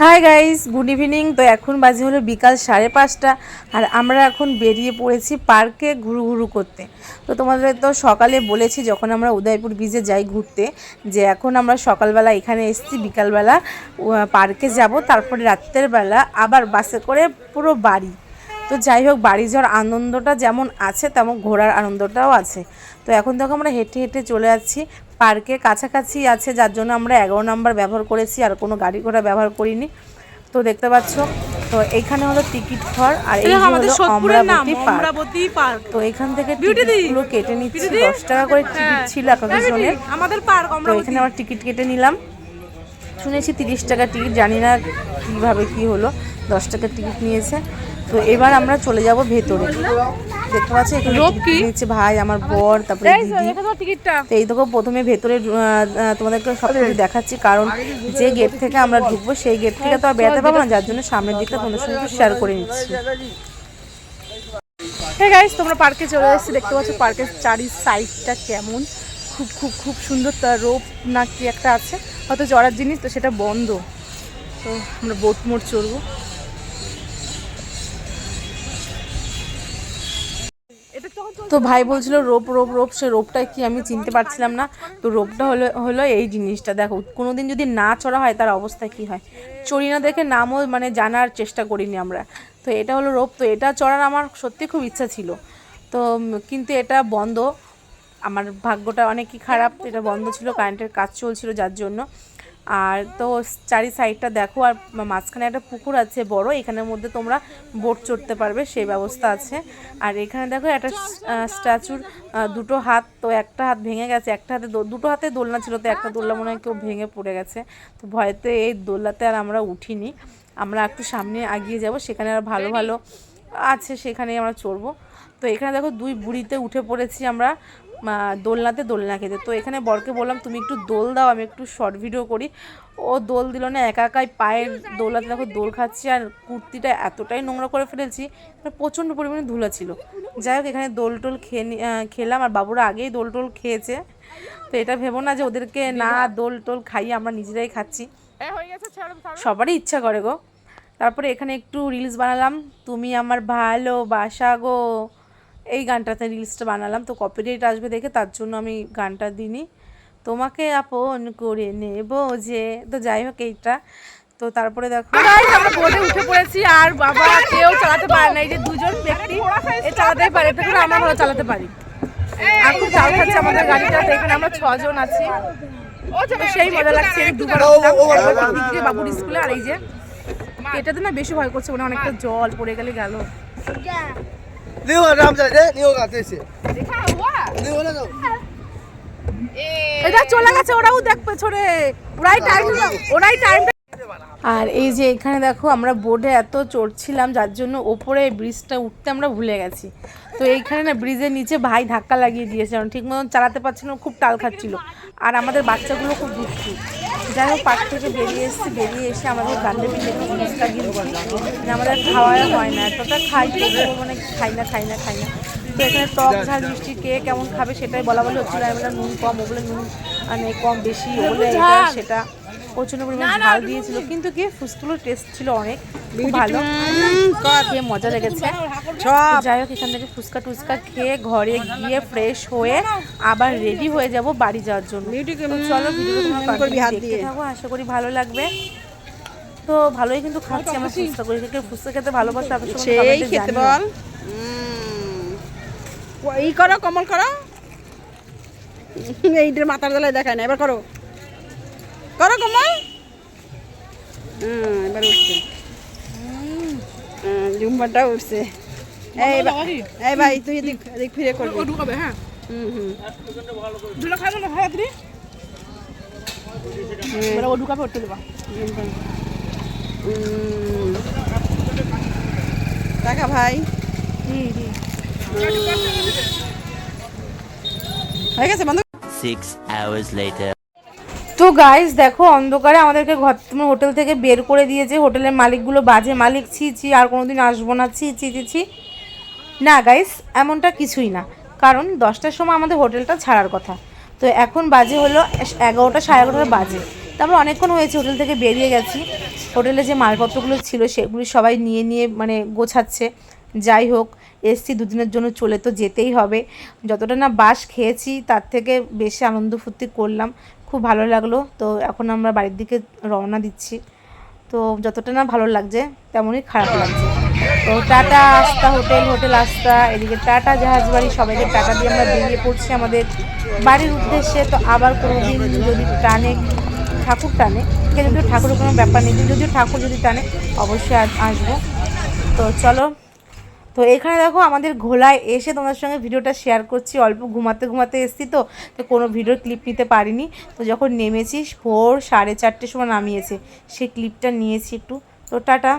Hi guys good evening তো এখন বাজে হলো বিকাল সাড়ে পাঁচটা আর আমরা এখন বেরিয়ে পড়েছি পার্কে ঘুরু ঘুরু করতে। তো তোমাদের তো সকালে বলেছি যখন আমরা উদয়পুর বিচে যাই ঘুরতে যে এখন আমরা সকালবেলা এখানে এসেছি, বিকালবেলা পার্কে যাব, তারপরে রাত্রের বেলা আবার বাসে করে পুরো বাড়ি। তো যাই হোক, বাড়ি যাওয়ার আনন্দটা যেমন আছে, তেমন ঘোরার আনন্দটাও আছে। তো এখন দেখো আমরা হেঁটে হেঁটে চলে যাচ্ছি পার্কের কাছাকাছি আছে যার জন্য আমরা এগারো নাম্বার ব্যবহার করেছি আর কোনো গাড়ি ঘোড়া ব্যবহার করিনি। তো দেখতে পাচ্ছ তো এখানে হলো টিকিট ঘর আর এই আমাদের হলো অমরাবতী পার্ক। তো এখান থেকে টিকিটগুলো কেটে নিচ্ছি দশ টাকা করে টিকিট ছিল এক একজনের আমাদের পার্ক তো এখানে আমার টিকিট কেটে নিলাম। শুনেছি তিরিশ টাকা টিকিট জানি না কীভাবে কি হলো দশ টাকার টিকিট নিয়েছে। তো এবার আমরা চলে যাব ভেতরে। দেখতে পাচ্ছি? এখানে কি? ভাই আমার বর তারপরে দিদি। তো এই দেখো প্রথমে ভেতরে তোমাদেরকে সব কিছু দেখাচ্ছি কারণ যে গেট থেকে আমরা ঢুকবো সেই গেট থেকে তো আর বেরোতে পারব না যার জন্য সামনের দিকটা তোমাদের সঙ্গে শেয়ার করে নিচ্ছি। হ্যাঁ গাইস তোমরা পার্কে চলে এসেছি দেখতে পাচ্ছ পার্কের চারি সাইডটা কেমন? খুব খুব খুব সুন্দর তার রোপ না কি একটা আছে হয়তো জড়ার জিনিস তো সেটা বন্ধ। তো আমরা বোট মোট চড়বো। তো ভাই বলছিল, রোপ রোপ রোপ, সে রোপটা কি আমি চিনতে পারছিলাম না। তো রোপটা হলো হলো এই জিনিসটা। দেখো, কোনোদিন যদি না চড়া হয়, তার অবস্থা কি হয়? চড়ি না দেখে নামও মানে জানার চেষ্টা করিনি আমরা। তো এটা হলো রোপ, তো এটা চড়ার আমার সত্যি খুব ইচ্ছা ছিল। তো কিন্তু এটা বন্ধ। আমার ভাগ্যটা অনেকই খারাপ, এটা বন্ধ ছিল, কারেন্টের কাজ চলছিল যার জন্য। আর তো চারি সাইডটা দেখো আর মাঝখানে একটা পুকুর আছে বড় এখানের মধ্যে তোমরা বোট চড়তে পারবে সেই ব্যবস্থা আছে। আর এখানে দেখো একটা স্ট্যাচুর দুটো হাত তো একটা হাত ভেঙে গেছে একটা হাতে দুটো হাতে দোলনা ছিল তো একটা দোলনা মনে হয় কেউ ভেঙে পড়ে গেছে। তো ভয়তে এই দোলনাতে আর আমরা উঠিনি। আমরা একটু সামনে এগিয়ে যাব সেখানে আর ভালো ভালো আছে সেখানেই আমরা চড়বো। তো এখানে দেখো দুই বুড়িতে উঠে পড়েছি আমরা। দোলনাতে দোলনা খেতে। তো এখানে বরকে বললাম তুমি একটু দোল দাও আমি একটু শর্ট ভিডিও করি। ও দোল দিল না একা একাই পায়ের দোলাতে দেখো দোল খাচ্ছি আর কুর্তিটা এতটাই নোংরা করে ফেলেছি মানে প্রচণ্ড পরিমাণে ধুলা ছিল। যাই হোক এখানে দোল টোল খেয়ে খেলাম আর বাবুরা আগেই দোল টোল খেয়েছে। তো এটা ভেবো না যে ওদেরকে না দোল টোল খাইয়ে আমরা নিজেরাই খাচ্ছি। সবারই ইচ্ছা করে গো। তারপরে এখানে একটু রিলস বানালাম তুমি আমার ভালোবাসা গো। এই গানটাতে রিলসটা বানালাম তো কপিরাইট আসবে দেখে তার জন্য আমি গানটা দিইনি তোমাকে আপন করে নেব যে তো যাই হোক এইটা তো তারপরে দেখো আমরা উঠে পড়েছি আর বাবা কেউ চালাতে পারে না এই যে দুজন ব্যক্তি এ চালাতেই পারে তখন আমরা ভালো চালাতে পারি আর খুব চাল খাচ্ছে আমাদের গাড়িটা এখানে আমরা ছজন আছি সেই মজা লাগছে দুবার বাবুর স্কুলে আর এই যে এটাতে না বেশি ভয় করছে মনে অনেকটা জল পড়ে গেলে গেল 六个咱们在这，六个这是，六个那种。 এটা চলে গেছে ওরাও দেখ পেছনে ওরাই টাইম ওরাই টাইম আর এই যে এখানে দেখো আমরা বোর্ডে এত চড়ছিলাম যার জন্য ওপরে ব্রিজটা উঠতে আমরা ভুলে গেছি তো এইখানে না ব্রিজের নিচে ভাই ধাক্কা লাগিয়ে দিয়েছে কারণ ঠিক মতন চালাতে পারছিল না খুব টাল খাচ্ছিল আর আমাদের বাচ্চাগুলো খুব দুষ্টু যাই হোক পার্ক থেকে বেরিয়ে এসেছি বেরিয়ে এসে আমাদের বান্ধবীকে ফুচকা গিয়ে লাগিয়ে যে আমাদের খাওয়া হয় না এতটা খাই মানে খাই না খাই না খাই না। তো এখানে টক ঝাল মিষ্টি কে কেমন খাবে সেটাই বলা বলে হচ্ছিল আমি বললাম নুন কম ওগুলো নুন মানে কম বেশি ওগুলো সেটা। প্রচণ্ড পরিমাণে ঝাল দিয়েছিল কিন্তু কি ফুচকুলোর টেস্ট ছিল অনেক। খুব ভালো। খেয়ে মজা লেগেছে। যাই হোক এখান থেকে ফুচকা টুচকা খেয়ে ঘরে গিয়ে ফ্রেশ হয়ে আবার রেডি হয়ে যাব বাড়ি যাওয়ার জন্য। চলো ভিডিও থাকো আশা করি ভালো লাগবে। তো ভালোই কিন্তু খাচ্ছি আমার ফুচকা করে। ফুচকা খেতে ভালোবাসে আপনার সেই খেতে বল। উম, করো কমল করো। এইটার মাথার তলায় দেখায় না এবার করো। করো কমল। এবার উঠছে। হুম, জুম্বাটা উঠছে। এই ভাই তুই এদিক ফিরে করবি। ঢুকাবে হ্যাঁ? হুম হুম। দুটো খাবে না ভাই আপনি এবার ও ঢুকাবে ওর দেবা। টাকা ভাই। হয়ে গেছে বন্ধ। Six hours later. তো গাইস দেখো, অন্ধকারে আমাদেরকে ঘর হোটেল থেকে বের করে দিয়েছে। হোটেলের মালিকগুলো বাজে মালিক, ছি ছি, আর কোনোদিন আসব না, ছি ছি ছি ছি। না গাইস এমনটা কিছুই না। কারণ দশটার সময় আমাদের হোটেলটা ছাড়ার কথা। তো এখন বাজে হলো এগারোটা, সাড়ে এগারোটা বাজে। তারপর অনেকক্ষণ হয়েছে হোটেল থেকে বেরিয়ে গেছি। হোটেলে যে মালপত্রগুলো ছিল, সেগুলি সবাই নিয়ে নিয়ে মানে গোছাচ্ছে। যাই হোক এসছি, দুদিনের জন্য চলে তো যেতেই হবে। যতটা না বাস খেয়েছি, তার থেকে বেশি আনন্দ ফুর্তি করলাম। খুব ভালো লাগল। তো এখন আমরা বাড়ির দিকে রওনা দিচ্ছি। তো যতটা না ভালো লাগছে, তেমনই খারাপ লাগছে। তো টাটা আস্তা হোটেল হোটেল আস্তা এদিকে টাটা জাহাজ বাড়ি, সবাইকে টাটা দিয়ে আমরা বেরিয়ে পড়ছি আমাদের বাড়ির উদ্দেশ্যে। তো আবার কোনো দিন যদি টানে, ঠাকুর টানে কে যদিও ঠাকুরের কোনো ব্যাপার নেই। যদিও ঠাকুর যদি টানে, অবশ্যই আসব। তো চলো তো এখানে দেখো আমাদের ঘোলায় এসে তোমাদের সঙ্গে ভিডিওটা শেয়ার করছি। অল্প ঘুমাতে ঘুমাতে এসছি তো তো কোনো ভিডিও ক্লিপ নিতে পারিনি। তো যখন নেমেছি ভোর সাড়ে চারটের সময় নামিয়েছে, সেই ক্লিপটা নিয়েছি একটু। তো টাটা।